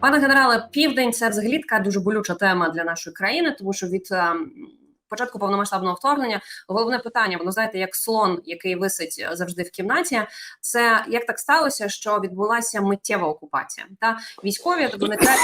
Пане генерале, південь це взагалі така дуже болюча тема для нашої країни, тому що від ем, початку повномасштабного вторгнення головне питання, воно знаєте, як слон, який висить е, завжди в кімнаті. Це як так сталося, що відбулася миттєва окупація? Та військові теж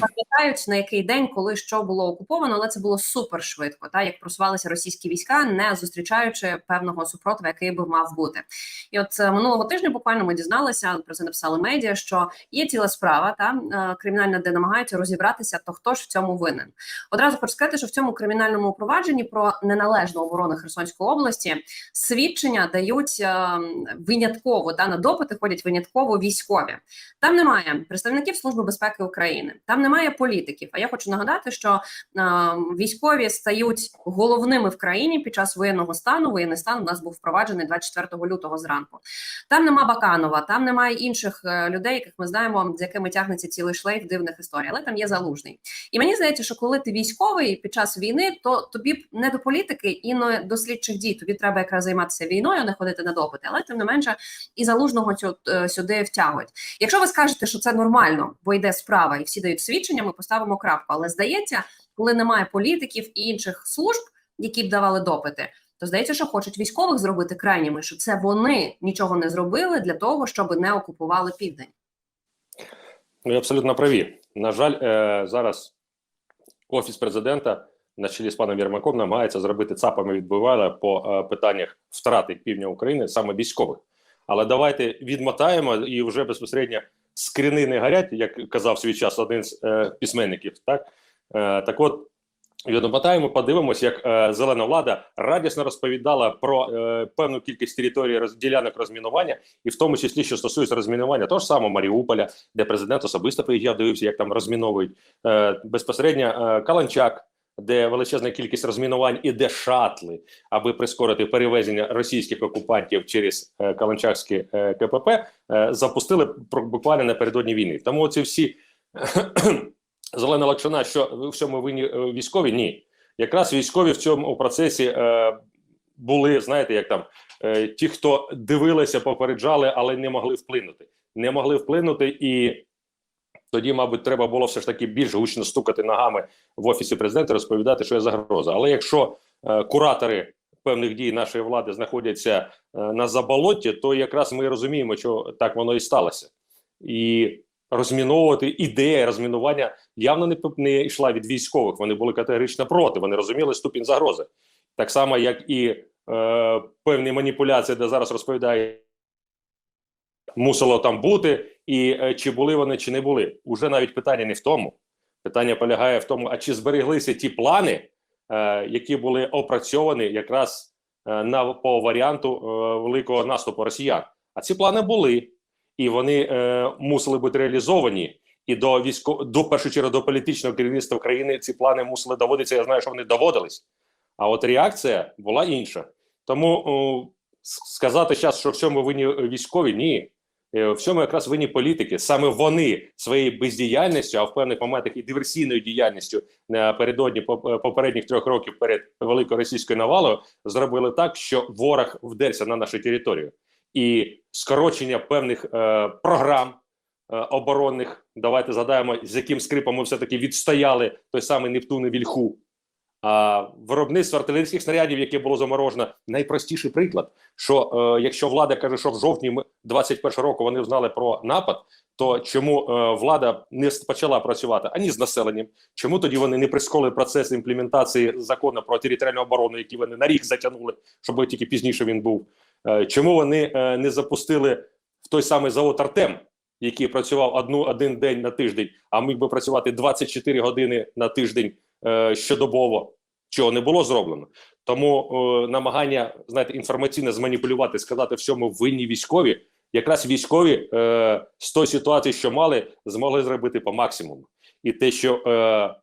пам'ятають на який день, коли що було окуповано, але це було супер швидко. Та як просувалися російські війська, не зустрічаючи певного супротиву, який би мав бути. І от е, минулого тижня буквально ми дізналися про це написали медіа, що є ціла справа та е, кримінальна, де намагаються розібратися, то хто ж в цьому винен. Одразу хочу сказати, що в цьому кримінальному провадженні про неналежну оборону Херсонської області свідчення дають е, винятково та на допити ходять винятково військові. Там немає представників служби безпеки України, там немає політиків. А я хочу нагадати, що е, військові стають головними в країні під час воєнного стану. Воєнний стан у нас був впроваджений 24 лютого зранку. Там нема Баканова, там немає інших е, людей, яких ми знаємо, з якими тягнеться цілий шлейф дивних історій. Але там є залужний. І мені здається, що коли ти військовий під час війни, то тобі не до політики і не до слідчих дій. Тобі треба якраз займатися війною, не ходити на допити. Але тим не менше і залужного цю е, сюди втягують. Якщо ви скажете, що це нормально, бо йде справа, і всі дають свідчення, ми поставимо крапку. Але здається, коли немає політиків і інших служб, які б давали допити. То здається, що хочуть військових зробити крайніми, що це вони нічого не зробили для того, щоб не окупували південь. Ну, ви абсолютно праві. На жаль, е, зараз офіс президента на чолі з паном Єрмаком намагається зробити цапами відбивали по е, питаннях втрати півдня України саме військових. Але давайте відмотаємо і вже безпосередньо скріни не горять, як казав свій час один з е, письменників. Так е, так от відмотаємо, подивимось, як е, зелена влада радісно розповідала про е, певну кількість територій роз, ділянок розмінування, і в тому числі, що стосується розмінування того ж самого Маріуполя, де президент особисто приїжджав, дивився, як там розміновують е, безпосередньо е, Каланчак де величезна кількість розмінувань і де шатли, аби прискорити перевезення російських окупантів через е, Каланчакське е, КПП, е, запустили буквально напередодні війни. Тому ці всі зелена лакшина, що в всьому винні військові, ні. Якраз військові в цьому процесі були, знаєте, як там ті, хто дивилися, попереджали, але не могли вплинути. Не могли вплинути і тоді, мабуть, треба було все ж таки більш гучно стукати ногами в офісі президента, розповідати, що є загроза. Але якщо е, куратори певних дій нашої влади знаходяться е, на заболотті, то якраз ми розуміємо, що так воно і сталося, і розміновувати ідея розмінування явно не не йшла від військових. Вони були категорично проти. Вони розуміли ступінь загрози, так само як і е, певні маніпуляції, де зараз розповідає мусило там бути, і е, чи були вони, чи не були. Уже навіть питання не в тому. Питання полягає в тому, а чи збереглися ті плани, е, які були опрацьовані якраз е, на по варіанту великого наступу росіян. А ці плани були, і вони мусили бути реалізовані. І до військо до першу чергу до політичного керівництва країни ці плани мусили доводитися. Я знаю, що вони доводились. А от реакція була інша. Тому о, сказати зараз, що в цьому винні військові, ні. Е, в цьому якраз винні політики. Саме вони своєю бездіяльністю, а в певних моментах і диверсійною діяльністю напередодні попередніх трьох років перед великою російською навалою зробили так, що ворог вдерся на нашу територію, і скорочення певних е, програм е, оборонних. Давайте згадаємо, з яким скрипом ми все таки відстояли той самий Нептун і Вільху. А виробництво артилерійських снарядів, яке було заморожено, найпростіший приклад. Що е, якщо влада каже, що в жовтні 21 року вони знали про напад, то чому е, влада не почала працювати ані з населенням? Чому тоді вони не прискорили процес імплементації закону про територіальну оборону, який вони на рік затягнули, щоб тільки пізніше він був? Е, чому вони е, не запустили в той самий завод Артем, який працював одну один день на тиждень, а міг би працювати 24 години на тиждень? Е, щодобово, чого не було зроблено. Тому е, намагання знаєте, інформаційно зманіпулювати, сказати всьому винні військові, якраз військові е, з тої ситуації, що мали, змогли зробити по максимуму. І те, що е,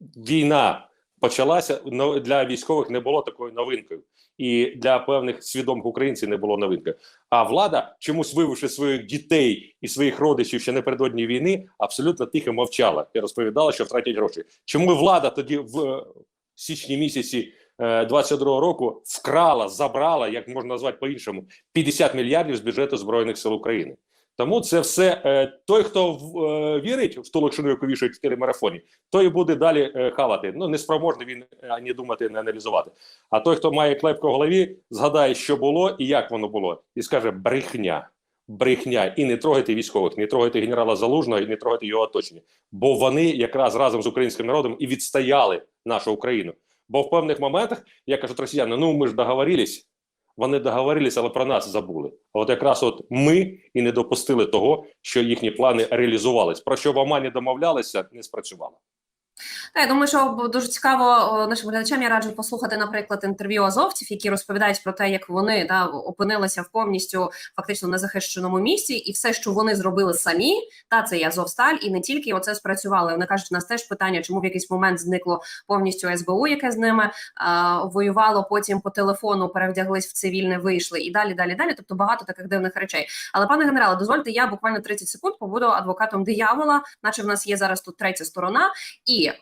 війна почалася, для військових не було такою новинкою і для певних свідомих українців не було новинки. А влада, чомусь вививши своїх дітей і своїх родичів ще напередодні війни, абсолютно тихо мовчала і розповідала, що втратять гроші. Чому влада тоді в е, січні місяці 22-го е, року вкрала, забрала, як можна назвати по іншому, 50 мільярдів з бюджету збройних сил України? Тому це все е, той, хто е, вірить в ту локшину, яку вішають в телемарафоні, той буде далі е, хавати. Ну не спроможний він ані думати, не аналізувати. А той, хто має клепку в голові, згадає, що було і як воно було, і скаже брехня. Брехня, і не трогайте військових, не трогайте генерала Залужного і не трогайте його оточення, бо вони якраз разом з українським народом і відстояли нашу Україну. Бо в певних моментах я кажу росіяни, ну ми ж договорились, вони договорились, але про нас забули. А от якраз от ми і не допустили того, що їхні плани реалізувались. Про що в Омані домовлялися, не спрацювало. Та я думаю, що дуже цікаво нашим глядачам. Я раджу послухати, наприклад, інтерв'ю азовців, які розповідають про те, як вони да, опинилися в повністю фактично незахищеному місці, і все, що вони зробили самі, та це і Азовсталь, і не тільки оце спрацювало. Вони кажуть, у нас теж питання, чому в якийсь момент зникло повністю СБУ, яке з ними а, воювало. Потім по телефону перевдяглись в цивільне, вийшли і далі, далі, далі. Тобто багато таких дивних речей. Але пане генерале, дозвольте, я буквально 30 секунд побуду адвокатом диявола, наче в нас є зараз тут третя сторона. І е,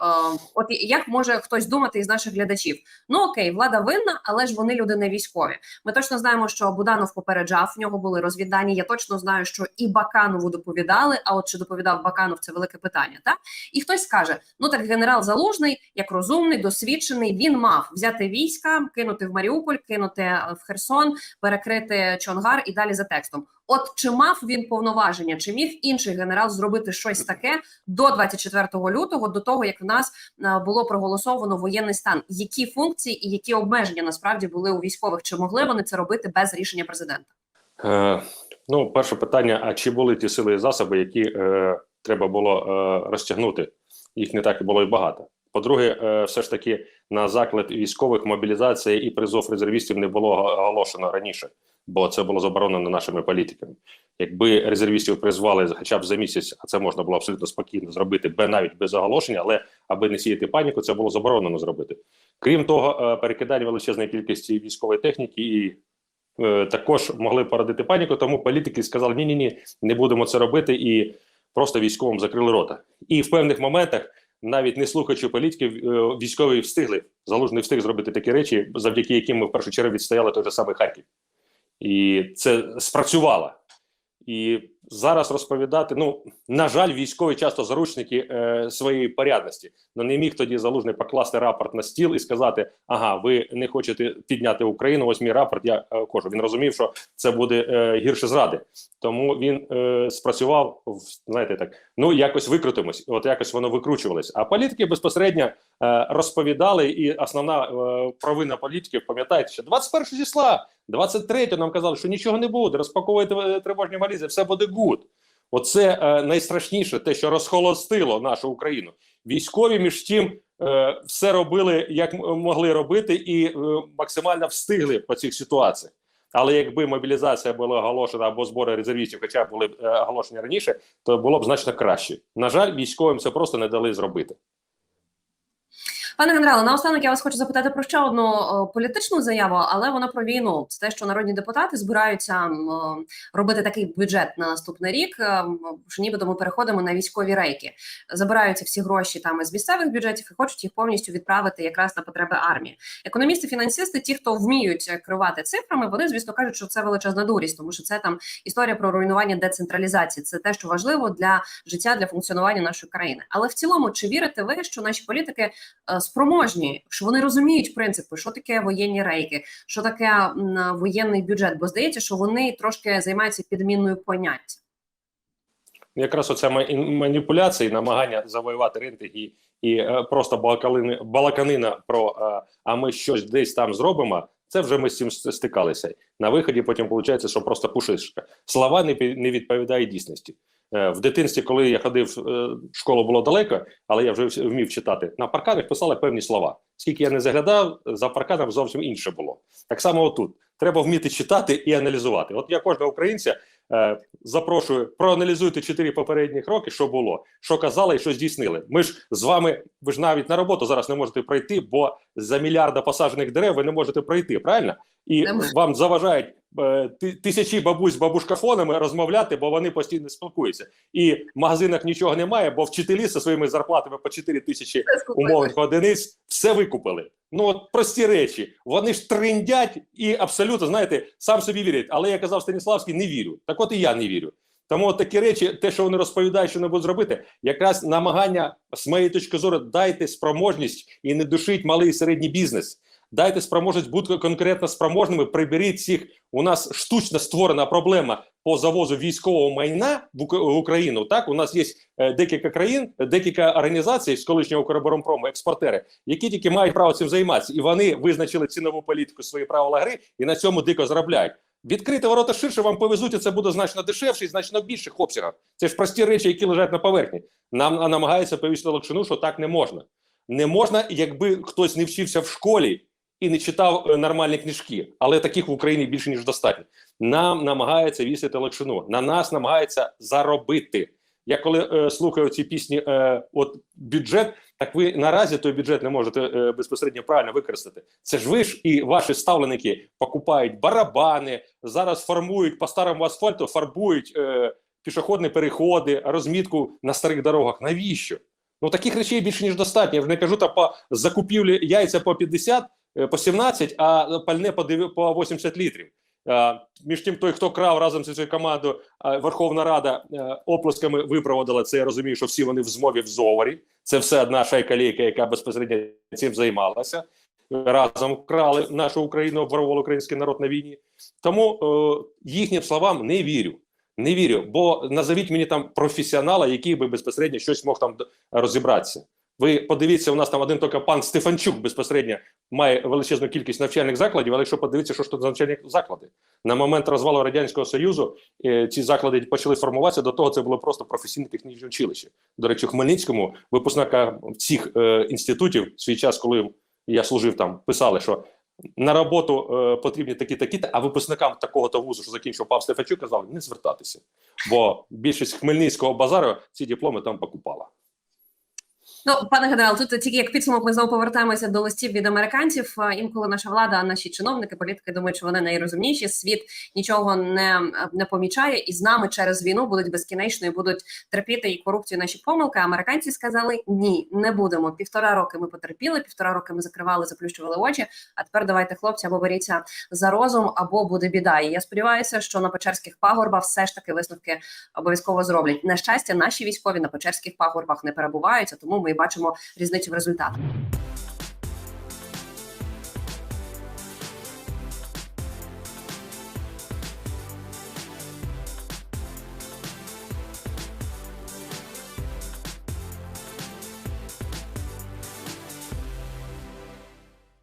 от як може хтось думати із наших глядачів? Ну окей, влада винна, але ж вони люди не військові. Ми точно знаємо, що Буданов попереджав, в нього були розвіддані. Я точно знаю, що і Баканову доповідали. А от чи доповідав Баканов, це велике питання. Так і хтось скаже: ну так генерал Залужний, як розумний, досвідчений, він мав взяти війська, кинути в Маріуполь, кинути е, в Херсон, перекрити Чонгар і далі за текстом. От чи мав він повноваження, чи міг інший генерал зробити щось таке до 24 лютого, до того як в нас е, було проголосовано воєнний стан? Які функції і які обмеження насправді були у військових? Чи могли вони це робити без рішення президента? Е, ну, перше питання: а чи були ті сили і засоби, які е, треба було е, розтягнути? Їх не так і було і багато. По-друге, е, все ж таки на заклад військових мобілізація і призов резервістів не було оголошено раніше, бо це було заборонено нашими політиками. Якби резервістів призвали хоча б за місяць, а це можна було абсолютно спокійно зробити, навіть без оголошення, але аби не сіяти паніку, це було заборонено зробити. Крім того, е, перекидання величезної кількості військової техніки і е, також могли породити паніку. Тому політики сказали: ні, ні, ні, не будемо це робити, і просто військовим закрили рота. І в певних моментах, навіть не слухаючи політиків, е, військові встигли залужний встиг зробити такі речі, завдяки яким ми в першу чергу відстояли той же самий Харків, і це спрацювало. І зараз розповідати, ну на жаль, військові часто заручники е, своєї порядності. Ну не міг тоді залужний покласти рапорт на стіл і сказати: ага, ви не хочете підняти Україну. Ось мій рапорт. Я е, кажу. Він розумів, що це буде е, гірше зради. Тому він е, спрацював знаєте так. Ну якось викрутимось, от якось воно викручувалось. А політики безпосередньо е, розповідали, і основна е, провина політиків, пам'ятаєте, що 21 числа, 23 нам казали, що нічого не буде, розпаковуйте е, тривожні валізи, все буде гуд. Оце е, найстрашніше, те, що розхолостило нашу Україну. Військові між тим е, все робили, як могли робити, і е, максимально встигли по цих ситуаціях. Але якби мобілізація була оголошена або збори резервістів, хоча були б, е, оголошені раніше, то було б значно краще. На жаль, військовим це просто не дали зробити. Пане генерале, наостанок я вас хочу запитати про ще одну політичну заяву, але вона про війну. Це те, що народні депутати збираються робити такий бюджет на наступний рік. ем, Що нібито ми переходимо на військові рейки. Забираються всі гроші там із місцевих бюджетів і хочуть їх повністю відправити якраз на потреби армії. Економісти, фінансисти, ті, хто вміють е, керувати цифрами, вони звісно кажуть, що це величезна дурість, тому що це там історія про руйнування децентралізації. Це те, що важливо для життя, для функціонування нашої країни. Але в цілому, чи вірите ви, що наші політики е, спроможні, що вони розуміють принципи, що таке воєнні рейки, що таке воєнний бюджет? Бо здається, що вони трошки займаються підмінною поняття. Якраз оця ма- ін- маніпуляція, і намагання завоювати ринки і, і е, просто балакалини, балаканина про е, а ми щось десь там зробимо. Це вже ми з цим стикалися. На виході потім виходить, що просто пушишка. Слова не, не відповідають дійсності. Е, в дитинстві, коли я ходив, е, школа було далеко, але я вже вмів читати. На парканах писали певні слова. Скільки я не заглядав, за парканом зовсім інше було. Так само отут. Треба вміти читати і аналізувати. От я кожного українця е, запрошую, проаналізуйте чотири попередніх роки, що було, що казали і що здійснили. Ми ж з вами, ви ж навіть на роботу зараз не можете пройти, бо за мільярда посаджених дерев ви не можете пройти, правильно? І вам заважають тисячі бабусь з бабушкафонами розмовляти, бо вони постійно спілкуються. І в магазинах нічого немає, бо вчителі зі своїми зарплатами по 4 тисячі умовних одиниць все викупили. Ну от прості речі. Вони ж триндять і абсолютно знаєте, сам собі вірять. Але я казав Станіславський, не вірю. Так от і я не вірю. Тому от такі речі, те, що вони розповідають, що не будуть зробити, якраз намагання з моєї точки зору, дайте спроможність і не душіть малий і середній бізнес. Дайте спроможність бути конкретно спроможними. Приберіть всіх. У нас штучно створена проблема по завозу військового майна в Україну. Так у нас є е, декілька країн, декілька організацій з колишнього Укроборонпрому, експортери, які тільки мають право цим займатися, і вони визначили цінову політику свої правила гри і на цьому дико заробляють. Відкрити ворота ширше вам повезуть, і це буде значно дешевше і значно більших обсягах. Це ж прості речі, які лежать на поверхні. Нам намагається повісти локшину, що так не можна. Не можна, якби хтось не вчився в школі і не читав е, нормальні книжки, але таких в Україні більше ніж достатньо. Нам намагається вісити локшину, на нас намагається заробити. Я коли е, слухаю ці пісні, е, от бюджет, так ви наразі той бюджет не можете е, безпосередньо правильно використати. Це ж ви ж і ваші ставленики покупають барабани, зараз формують по старому асфальту, фарбують е, пішохідні переходи, розмітку на старих дорогах. Навіщо? Ну таких речей більше ніж достатньо. Я вже не кажу та по закупівлі яйця по 50, е, по 17, а пальне по по 80 літрів. Е, Між тим, той, хто крав разом зі своєю командою, е, Верховна Рада е, оплесками випроводила це. Я розумію, що всі вони в змові в зговорі. Це все одна шайка лейка, яка безпосередньо цим займалася. Разом вкрали нашу Україну, обворовували український народ на війні. Тому е, їхнім словам не вірю. Не вірю, бо назовіть мені там професіонала, який би безпосередньо щось мог там розібратися. Ви подивіться, у нас там один тільки пан Стефанчук безпосередньо має величезну кількість навчальних закладів, але якщо подивитися, що ж тут за навчальні заклади. На момент розвалу Радянського Союзу е, ці заклади почали формуватися, до того це було просто професійне технічне училище. До речі, в Хмельницькому випускника цих е, інститутів в свій час, коли я служив там, писали, що на роботу е, потрібні такі такі, а випускникам такого то вузу, що закінчив Пав Стефанчук, казали не звертатися, бо більшість хмельницького базару ці дипломи там покупала. Ну, пане генерал, тут тільки як підсумок, ми знову повертаємося до листів від американців. Інколи наша влада, наші чиновники, політики думають, що вони найрозумніші. Світ нічого не, не помічає, і з нами через війну будуть безкінечно і будуть терпіти і корупцію, наші помилки. Американці сказали ні, не будемо. Півтора роки ми потерпіли, півтора роки ми закривали, заплющували очі. А тепер давайте, хлопці, або беріться за розум, або буде біда. І я сподіваюся, що на Печерських пагорбах все ж таки висновки обов'язково зроблять. На щастя, наші військові на Печерських пагорбах не перебуваються, тому ми і бачимо різницю в результатах.